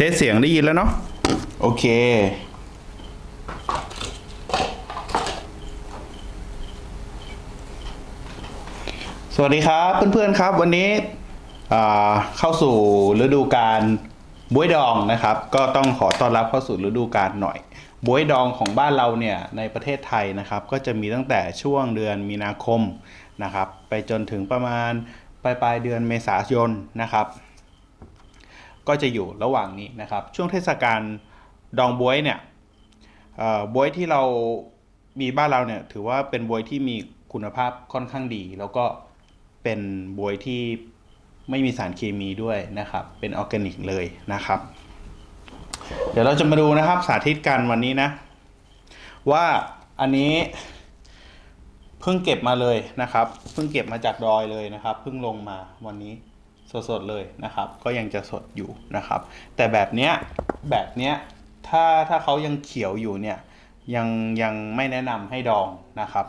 ทสเสียงได้ยินแล้วเนาะโอเค สวัสดีครับเพื่อนๆครับ วันนี้เข้าสู่ฤดูกาลบวยดองนะครับ ก็ต้องขอต้อนรับเข้าสู่ฤดูกาลหน่อยบวยดองของบ้านเราเนี่ยในประเทศไทยนะครับ ก็จะมีตั้งแต่ช่วงเดือนมีนาคมนะครับ ไปจนถึงประมาณปลายปลายเดือนเมษายนนะครับ ก็จะอยู่ระหว่างนี้นะครับ ช่วงเทศกาลดองบวยเนี่ยบวยที่เรามีบ้านเราเนี่ยถือว่าเป็นบวยที่มีคุณภาพค่อนข้างดี แล้วก็เป็นบวยที่ไม่มีสารเคมีด้วยนะครับ เป็นออร์แกนิกเลยนะครับ เดี๋ยวเราจะมาดูนะครับสาธิตกันวันนี้นะ ว่าอันนี้เพิ่งเก็บมาเลยนะครับ เพิ่งเก็บมาจากดอยเลยนะครับ เพิ่งลงมาวันนี้ สดๆเลยนะครับ ก็ยังจะสดอยู่นะครับ แต่แบบเนี้ยแบบเนี้ยถ้าถ้าเขายังเขียวอยู่เนี่ยยังยังไม่แนะนำให้ดองนะครับ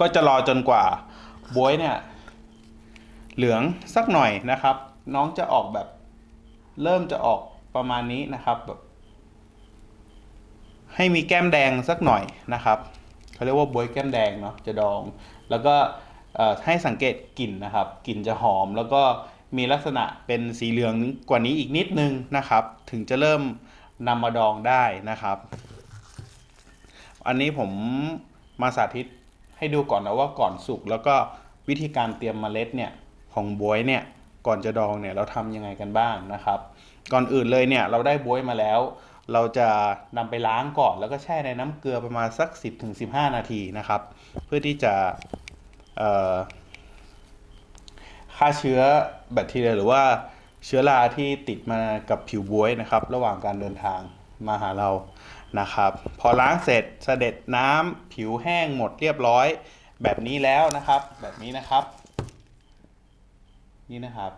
ก็จะรอจนกว่าบวยเนี่ยเหลืองสักหน่อยนะครับ น้องจะออกแบบเริ่มจะออกประมาณนี้นะครับแบบให้มีแก้มแดงสักหน่อยนะครับเขาเรียกว่าบวยแก้มแดงเนาะจะดอง แล้วก็ ให้สังเกตกลิ่นนะครับกลิ่นจะหอมแล้วก็มีลักษณะเป็นสีเหลืองกว่านี้อีกนิดนึงนะครับ ถึงจะเริ่มนำมาดองได้นะครับ อันนี้ผมมาสาธิตให้ดูก่อนนะว่าก่อนสุกแล้วก็วิธีการเตรียมเมล็ดเนี่ยของบวยเนี่ยก่อนจะดองเนี่ยเราทำยังไงกันบ้างนะครับ ก่อนอื่นเลยเนี่ยเราได้บวยมาแล้ว เราจะนำไปล้างก่อนแล้วก็แช่ในน้ำเกลือประมาณสัก 10-15 นาทีนะครับ เพื่อที่จะ ฆ่าเชื้อแบคทีเรียหรือว่าเชื้อราที่ติดมากับผิวบวยนะครับ ระหว่างการเดินทางมาหาเรานะครับ พอล้างเสร็จเสด็จน้ำผิวแห้งหมดเรียบร้อย แบบนี้แล้วนะครับ แบบนี้นะครับ นี่นะครับ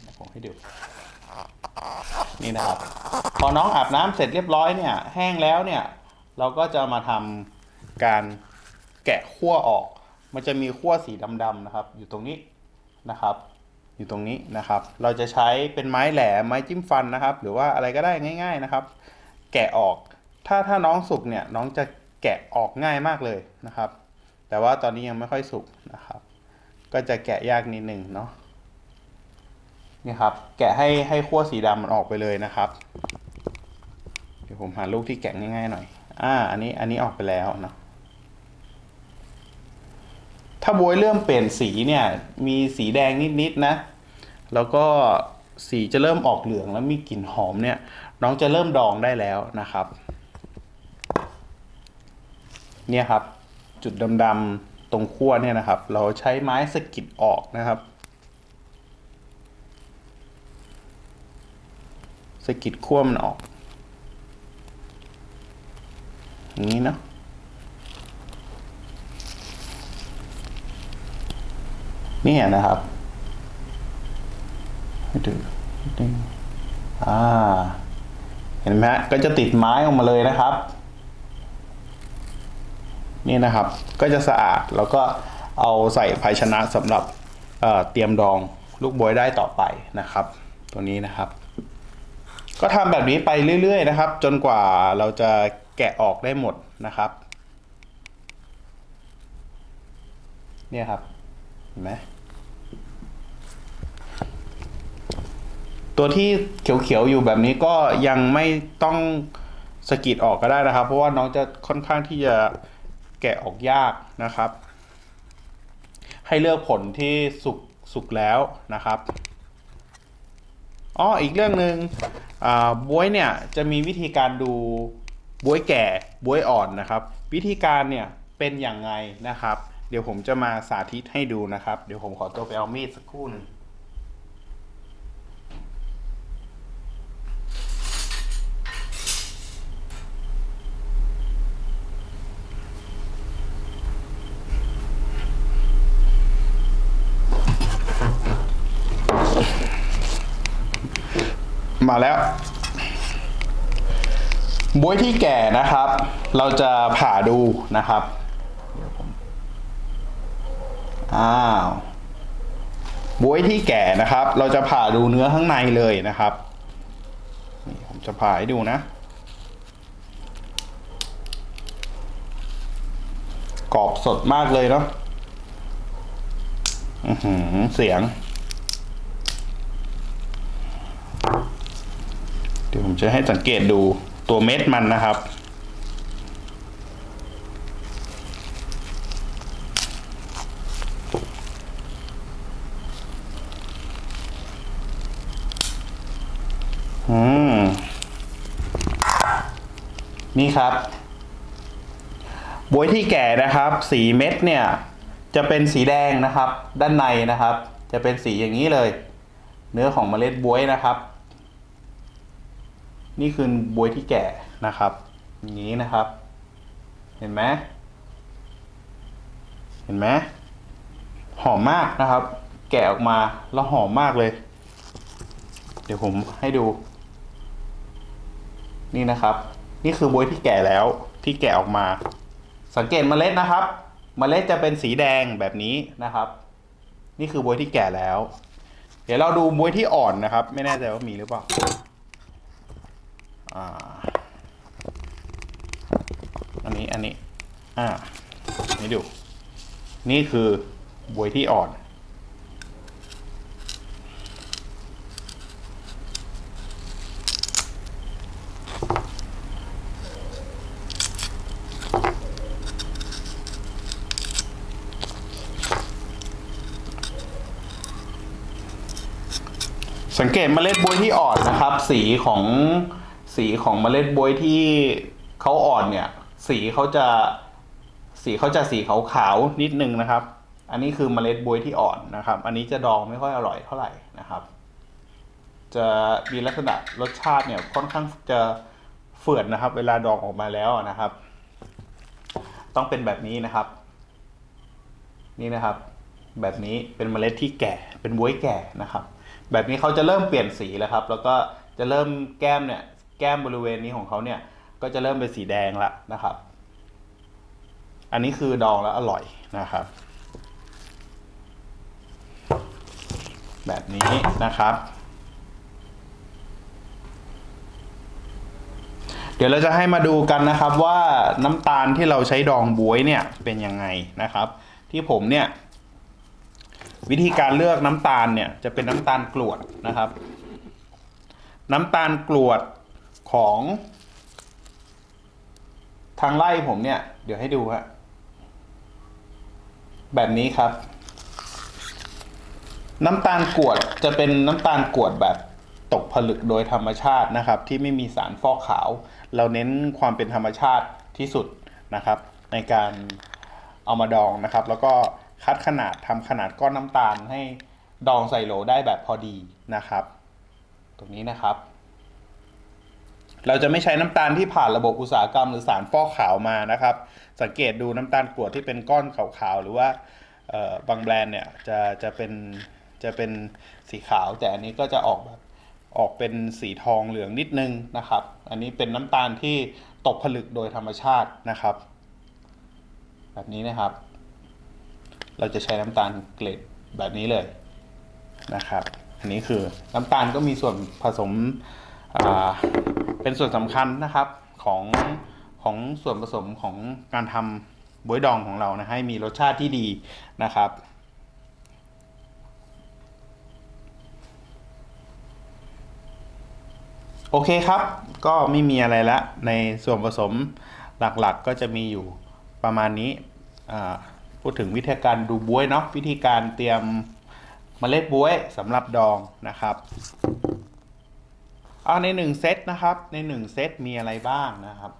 เดี๋ยวผมให้ดูนี่นะครับ พอน้องอาบน้ำเสร็จเรียบร้อยเนี่ย แห้งแล้วเนี่ย เราก็จะมาทำการแกะขั้วออก มันจะมีขั้วสีดำๆนะครับ อยู่ตรงนี้นะครับ อยู่ตรงนี้นะครับ เราจะใช้เป็นไม้แหลมไม้จิ้มฟันนะครับ หรือว่าอะไรก็ได้ง่าย ๆนะครับ แกะออก ถ้าถ้าน้องสุกเนี่ยน้องจะแกะออกง่ายมากเลยนะครับ แต่ว่าตอนนี้ยังไม่ค่อยสุกนะครับ ก็จะแกะยากนิดหนึ่งเนาะนี่ครับ แกะให้ให้ขั้วสีดำมันออกไปเลยนะครับ เดี๋ยวผมหาลูกที่แกะง่ายๆหน่อย อ่า อันนี้อันนี้ออกไปแล้วเนาะ ถ้าบวยเริ่มเปลี่ยนสีเนี่ย มีสีแดงนิดๆนะ แล้วก็สีจะเริ่มออกเหลืองแล้วมีกลิ่นหอมเนี่ย น้องจะเริ่มดองได้แล้วนะครับ เนี่ยครับ จุดดำๆตรงขั้วเนี่ยนะครับ เราใช้ไม้สกิดออกนะครับสกิดขั้วมันออกอย่างนี้เนาะ นี่นะครับดูดึงอ่า เห็นไหมฮะ ก็จะติดไม้ออกมาเลยนะครับ นี่นะครับ ก็จะสะอาดแล้วก็เอาใส่ภาชนะสำหรับเเตรียมดองลูกบวยได้ต่อไปนะครับ ตัวนี้นะครับ ก็ทำแบบนี้ไปเรื่อยๆนะครับ จนกว่าเราจะแกะออกได้หมดนะครับ เนี่ยครับ ไหมตัวที่เขียวๆอยู่แบบนี้ก็ยังไม่ต้องสกิดออกก็ได้นะครับ เพราะว่าน้องจะค่อนข้างที่จะแกะออกยากนะครับ ให้เลือกผลที่สุกสุกแล้วนะครับอ๋ออีกเรื่องหนึ่งอ่าบวยเนี่ยจะมีวิธีการดูบวยแก่บวยอ่อนนะครับ วิธีการเนี่ยเป็นอย่างไงนะครับ เดี๋ยวผมจะมาสาธิตให้ดูนะครับ เดี๋ยวผมขอตัวไปเอามีดสักครู่หนึงมาแล้วบวยที่แก่นะครับ เราจะผ่าดูนะครับ อ้าวบวยที่แก่นะครับ เราจะผ่าดูเนื้อข้างในเลยนะครับผมจะผ่าให้ดูนะกรอบสดมากเลยเนาะเสียง เดี๋ยวผมจะให้สังเกตดูตัวเม็ดมันนะครับ อืม นี่ครับบวยที่แก่นะครับ สีเม็ดเนี่ยจะเป็นสีแดงนะครับ ด้านในนะครับ จะเป็นสีอย่างนี้เลย เนื้อของเมล็ดบวยนะครับ นี่คือบวยที่แก่นะครับ อย่างนี้นะครับ เห็นไหมเห็นไหมหอมมากนะครับ แกะออกมาแล้วหอมมากเลย เดี๋ยวผมให้ดู นี่นะครับ นี่คือบวยที่แก่แล้วที่แกะออกมา สังเกตเมล็ดนะครับ เมล็ดจะเป็นสีแดงแบบนี้นะครับ นี่คือบวยที่แก่แล้ว เดี๋ยวเราดูบวยที่อ่อนนะครับ ไม่แน่ใจว่ามีหรือเปล่าอ่าอันนี้อันนี้ อ่า นี่ดู นี่คือบวยที่อ่อน สังเกตเมล็ดบวยที่อ่อนนะครับ สีของสีของเมล็ดบวยที่เขาอ่อนเนี่ย สีเขาจะสีเขาจะสีขาวๆนิดนึงนะครับ อันนี้คือเมล็ดบวยที่อ่อนนะครับ อันนี้จะดองไม่ค่อยอร่อยเท่าไหร่นะครับ จะมีลักษณะรสชาติเนี่ยค่อนข้างจะเฝื่อนนะครับ เวลาดองออกมาแล้วนะครับ ต้องเป็นแบบนี้นะครับ นี่นะครับ แบบนี้เป็นเมล็ดที่แก่เป็นบวยแก่นะครับ แบบนี้เขาจะเริ่มเปลี่ยนสีแล้วครับ แล้วก็จะเริ่มแก้มเนี่ย แก้มบริเวณนี้ของเขาเนี่ย ก็จะเริ่มเป็นสีแดงละนะครับ อันนี้คือดองแล้วอร่อยนะครับ แบบนี้นะครับ เดี๋ยวเราจะให้มาดูกันนะครับว่าน้ำตาลที่เราใช้ดองบวยเนี่ยเป็นยังไงนะครับ ที่ผมเนี่ย วิธีการเลือกน้ำตาลเนี่ยจะเป็นน้ำตาลกรวดนะครับ น้ำตาลกรวดของ ทางไล่ผมเนี่ย เดี๋ยวให้ดูฮะแบบนี้ครับ น้ำตาลกรวดจะเป็นน้ำตาลกรวดแบบตกผลึกโดยธรรมชาตินะครับ ที่ไม่มีสารฟอกขาว เราเน้นความเป็นธรรมชาติที่สุดนะครับ ในการเอามาดองนะครับ แล้วก็ คัดขนาดทำขนาดก้อนน้ำตาลให้ดองใส่โหลได้แบบพอดีนะครับ ตรงนี้นะครับ เราจะไม่ใช้น้ำตาลที่ผ่านระบบอุตสาหกรรมหรือสารฟอกขาวมานะครับ สังเกตดูน้ำตาลกรวดที่เป็นก้อนขาวๆหรือว่าบางแบรนด์เนี่ยจะจะเป็นจะเป็นสีขาว แต่อันนี้ก็จะออกแบบออกเป็นสีทองเหลืองนิดนึงนะครับ อันนี้เป็นน้ำตาลที่ตกผลึกโดยธรรมชาตินะครับ แบบนี้นะครับ เราจะใช้น้ำตาลเกล็ดแบบนี้เลยนะครับ อันนี้คือน้ำตาลก็มีส่วนผสมเป็นส่วนสำคัญนะครับของของส่วนผสมของการทำบวยดองของเรานะให้มีรสชาติที่ดีนะครับโอเคครับ ก็ไม่มีอะไรละ ในส่วนผสมหลักๆก็จะมีอยู่ประมาณนี้อ่า พูดถึงวิธีการดูบวยเนาะวิธีการเตรียมเมล็ดบวยสำหรับดองนะครับเอาในหนึ่งเซตนะครับ ในหนึ่งเซตมีอะไรบ้างนะครับ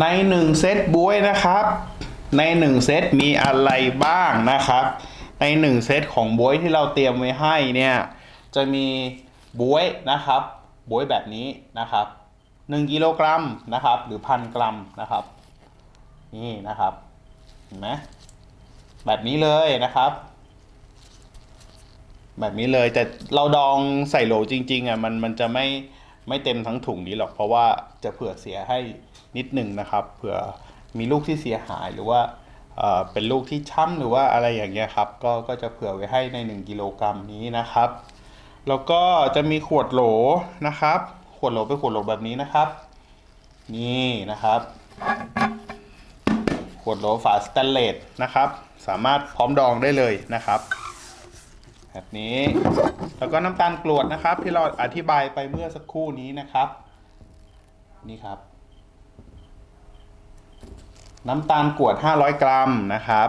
ในหนึ่งเซตบวยนะครับ ในหนึ่งเซตมีอะไรบ้างนะครับ ในหนึ่งเซตของบวยที่เราเตรียมไว้ให้เนี่ยจะมีบวยนะครับบวยแบบนี้นะครับหนึ่งกิโลกรัมนะครับ หรือพันกรัมนะครับ นี่นะครับ เห็นไหมแบบนี้เลยนะครับ แบบนี้เลยแต่เราดองใส่โหลจริง ๆอะมันมันจะไม่ไม่เต็มทั้งถุงนี้หรอก เพราะว่าจะเผื่อเสียให้นิดหนึ่งนะครับ เผื่อมีลูกที่เสียหายหรือว่าเออเป็นลูกที่ช้ำหรือว่าอะไรอย่างเงี้ยครับ ก็ก็จะเผื่อไว้ให้ใน 1 กิโลกรัมนี้นะครับ แล้วก็จะมีขวดโหลนะครับ ขวดโหลเป็นขวดโหลแบบนี้นะครับ นี่นะครับ วดโหลฝาสแตนเลสนะครับ สามารถพร้อมดองได้เลยนะครับแบบนี้แล้วก็น้ำตาลกรวดนะครับ ที่เราอธิบายไปเมื่อสักครู่นี้นะครับ นี่ครับ น้ำตาลกรวด 500 กรัมนะครับ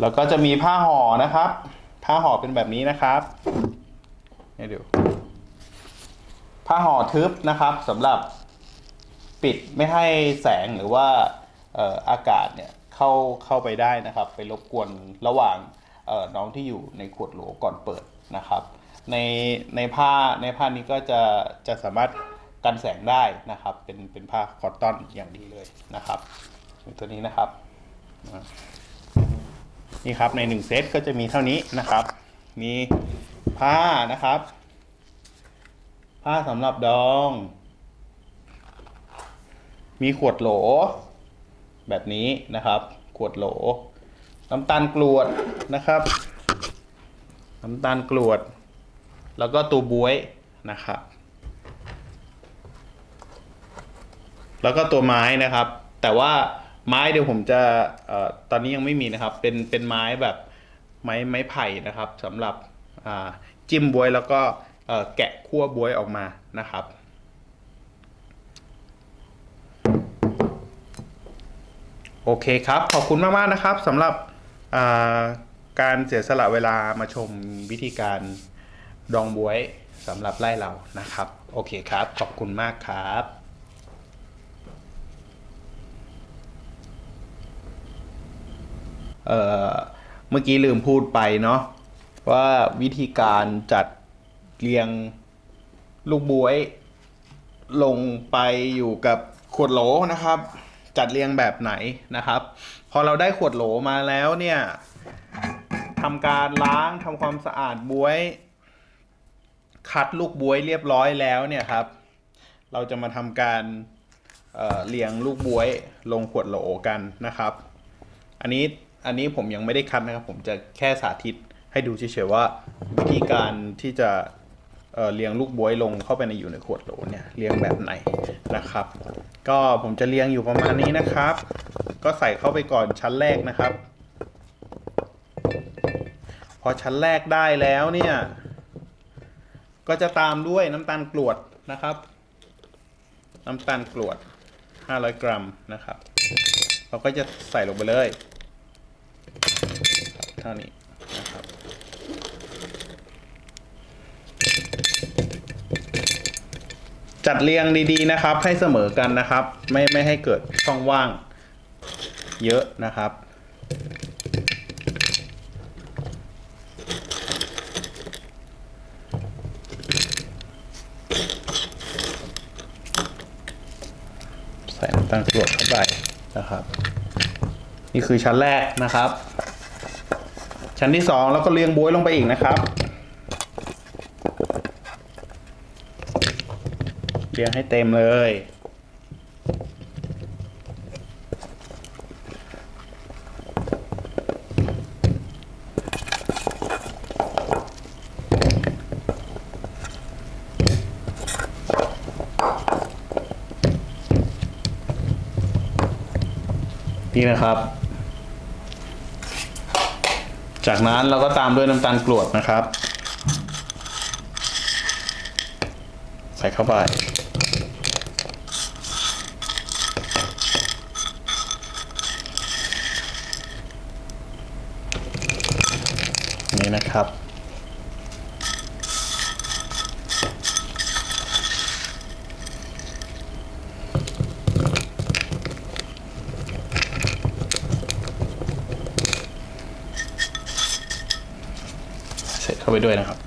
แล้วก็จะมีผ้าห่อนะครับ ผ้าห่อเป็นแบบนี้นะครับให้ดูผ้าห่อทึบนะครับสำหรับ ปิดไม่ให้แสงหรือว่าอากาศเนี่ยเข้าเข้าไปได้นะครับ ไปรบกวนระหว่างน้องที่อยู่ในขวดโหลก่อนเปิดนะครับ ในในผ้าในผ้านี้ก็จะจะสามารถกันแสงได้นะครับ เป็นเป็นผ้าคอตตอนอย่างดีเลยนะครับตัวนี้นะครับนี่ครับในหนึ่งเซตก็จะมีเท่านี้นะครับ มีผ้านะครับ ผ้าสำหรับดอง มีขวดโหล แบบนี้นะครับ ขวดโหล น้ำตาลกรวดนะครับ น้ำตาลกรวด แล้วก็ตัวบวยนะครับ แล้วก็ตัวไม้นะครับ แต่ว่าไม้เดี๋ยวผมจะออตอนนี้ยังไม่มีนะครับ เป็นเป็นไม้แบบไม้ไม้ไผ่นะครับสำหรับจิ้มบวยแล้วก็แกะขั้วบวยออกมานะครับ โอเคครับ ขอบคุณมาก ๆ นะครับสำหรับการเสียสละเวลามาชมวิธีการดองบวยสำหรับไล่เรานะครับ โอเคครับ ขอบคุณมากครับเเมื่อกี้ลืมพูดไปเนาะว่าวิธีการจัดเรียงลูกบวย ลงไปอยู่กับขวดโหลนะครับ จัดเรียงแบบไหนนะครับ พอเราได้ขวดโหลมาแล้วเนี่ยทำการล้างทำความสะอาดบวย คัดลูกบวยเรียบร้อยแล้วเนี่ยครับ เราจะมาทำการเเรียงลูกบวยลงขวดโหลกันนะครับ อันนี้อันนี้ผมยังไม่ได้คัดนะครับ ผมจะแค่สาธิตให้ดูเฉยๆว่าวิธีการที่จะ เอ่อเรียงลูกบวยลงเข้าไปในอยู่ในขวดโหลเนี่ยเรียงแบบไหนนะครับ ก็ผมจะเรียงอยู่ประมาณนี้นะครับ ก็ใส่เข้าไปก่อนชั้นแรกนะครับ พอชั้นแรกได้แล้วเนี่ย ก็จะตามด้วยน้ำตาลกรวดนะครับ น้ำตาลกรวด 500 กรัมนะครับ เราก็จะใส่ลงไปเลยเท่านี้นะครับ จัดเรียงดีๆนะครับ ให้เสมอกันนะครับ ไม่ไม่ให้เกิดช่องว่างเยอะนะครับ ใส่น้ำตาลกรวดเข้าไปนะครับ นี่คือชั้นแรกนะครับ ชั้นที่สองแล้วก็เรียงบวยลงไปอีกนะครับ เรียงให้เต็มเลย นี่นะครับ จากนั้นเราก็ตามด้วยน้ำตาลกรวดนะครับ ใส่เข้าไป นะครับใส่เข้าไปด้วยนะครับ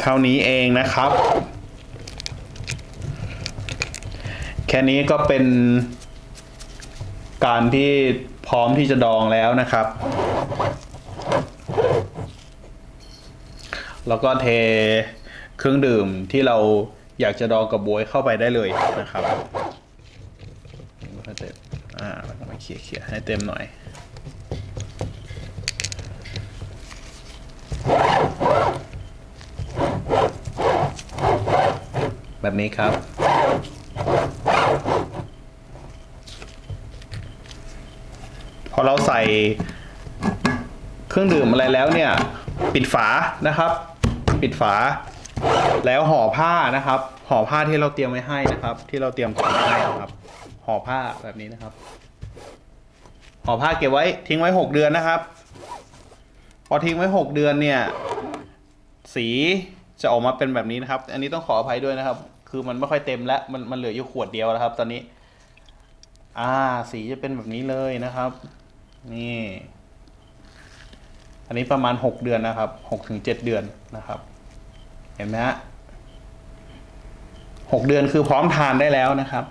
เท่านี้เองนะครับ แค่นี้ก็เป็นการที่พร้อมที่จะดองแล้วนะครับ แล้วก็เทเครื่องดื่มที่เราอยากจะดองกับบวยเข้าไปได้เลยนะครับให้เต็มอ่าแล้วก็มาเขี่ยๆให้เต็มหน่อยแบบนี้ครับ พอเราใส่เครื่องดื่มอะไรแล้วเนี่ย ปิดฝานะครับ ปิดฝา แล้วห่อผ้านะครับ ห่อผ้าที่เราเตรียมไว้ให้นะครับ ที่เราเตรียมก่อนไว้ให้นะครับ ห่อผ้าแบบนี้นะครับ ห่อผ้าเก็บไว้ทิ้งไว้หกเดือนนะครับ พอทิ้งไว้หกเดือนเนี่ย สีจะออกมาเป็นแบบนี้นะครับ อันนี้ต้องขออภัยด้วยนะครับ คือมันไม่ค่อยเต็มแล้วมันมันเหลืออยู่ขวดเดียวแล้วครับ ตอนนี้ อ่า สีจะเป็นแบบนี้เลยนะครับ นี่ อันนี้ประมาณหกเดือนนะครับหกถึงเจ็ดเดือนนะครับ เห็นไหมฮะหกเดือนคือพร้อมทานได้แล้วนะครับ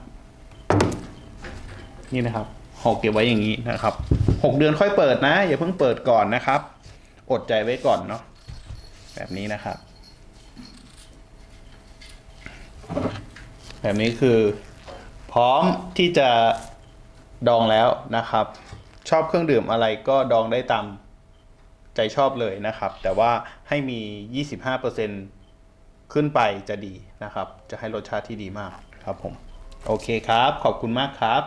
นี่นะครับห่อเก็บไว้อย่างนี้นะครับหกเดือนค่อยเปิดนะ อย่าเพิ่งเปิดก่อนนะครับ อดใจไว้ก่อนเนาะแบบนี้นะครับ แบบนี้คือ พร้อมที่จะดองแล้วนะครับ ชอบเครื่องดื่มอะไรก็ดองได้ตามใจชอบเลยนะครับ แต่ว่าให้มี 25%ขึ้นไปจะดีนะครับ จะให้รสชาติที่ดีมากครับผม โอเคครับ ขอบคุณมากครับ